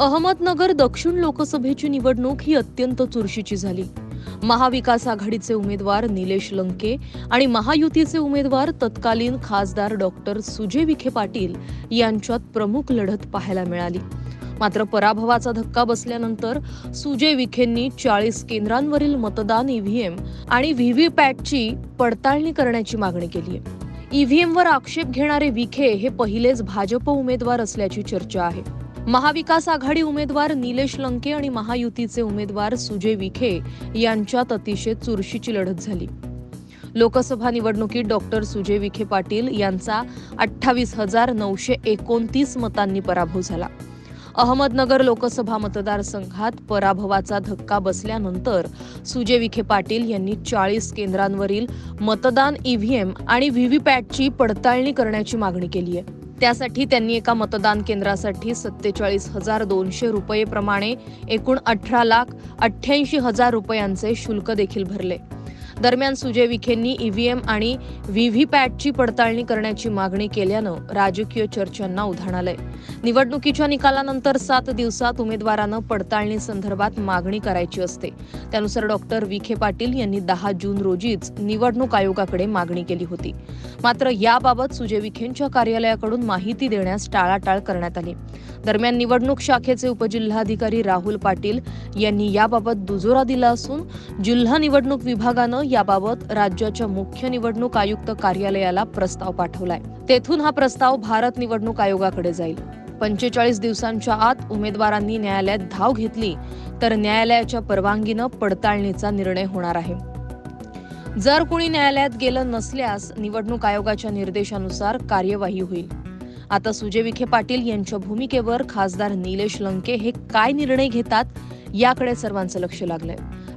अहमदनगर दक्षिण लोकसभेची निवडणूक ही अत्यंत चुरशीची झाली. महाविकास आघाडीचे उमेदवार निलेश लंके आणि महायुतीचे उमेदवार तत्कालीन खासदार डॉक्टर सुजय विखे पाटील यांच्यात प्रमुख लढत पाहायला मिळाली. मात्र पराभवाचा धक्का बसल्यानंतर सुजय विखेंनी चाळीस केंद्रांवरील मतदान ईव्हीएम आणि व्हीव्हीपॅटची पडताळणी करण्याची मागणी केली आहे. ईव्हीएमवर आक्षेप घेणारे विखे हे पहिलेच भाजप उमेदवार असल्याची चर्चा आहे. महाविकास आघाडी उमेदवार निलेश लंके आणि महायुतीचे उमेदवार सुजय विखे यांच्यात अतिशय चुरशीची लढत झाली. लोकसभा निवडणुकीत डॉक्टर सुजय विखे पाटील यांचा अठ्ठावीस हजार नऊशे एकोणतीस मतांनी पराभव झाला. अहमदनगर लोकसभा मतदारसंघात पराभवाचा धक्का बसल्यानंतर सुजय विखे पाटील यांनी चाळीस केंद्रांवरील मतदान ईव्हीएम आणि व्हीव्हीपॅटची पडताळणी करण्याची मागणी केली आहे. त्यासाठी त्यांनी एका मतदान केंद्रासाठी सत्तेचाळीस हजार दोनशे रुपये प्रमाणे एकूण अठरा लाख अठ्ठ्याऐंशी हजार रुपयांचे शुल्क देखील भरले. दरम्यान सुजय विखेंनी ईव्हीएम आणि व्हीव्हीपॅटची पडताळणी करण्याची मागणी केल्यानं राजकीय चर्चांना उधाण आलंय. निवडणुकीच्या निकालानंतर सात दिवसात उमेदवारानं पडताळणी संदर्भात मागणी करायची असते. त्यानुसार डॉक्टर विखे पाटील यांनी दहा जून रोजीच निवडणूक आयोगाकडे मागणी केली होती. मात्र याबाबत सुजय विखेंच्या कार्यालयाकडून माहिती देण्यास टाळाटाळ करण्यात आली. दरम्यान निवडणूक शाखेचे उपजिल्हाधिकारी राहुल पाटील यांनी याबाबत दुजोरा दिला असून जिल्हा निवडणूक विभागानं याबाबत राज्याच्या मुख्य निवडणूक आयुक्त कार्यालयाला प्रस्ताव पाठवलाय. तेथून हा प्रस्ताव भारत निवडणूक आयोगाकडे जाईल. पंचेचाळीस दिवसांच्या आत उमेदवारांनी न्यायालयात धाव घेतली तर न्यायालयाच्या परवानगीनं पडताळणीचा निर्णय होणार आहे. जर कुणी न्यायालयात गेलं नसल्यास निवडणूक आयोगाच्या निर्देशानुसार कार्यवाही होईल. आता सुजय विखे पाटील यांच्या भूमिकेवर खासदार निलेश लंके हे काय निर्णय घेतात याकडे सर्वांचं लक्ष लागलंय.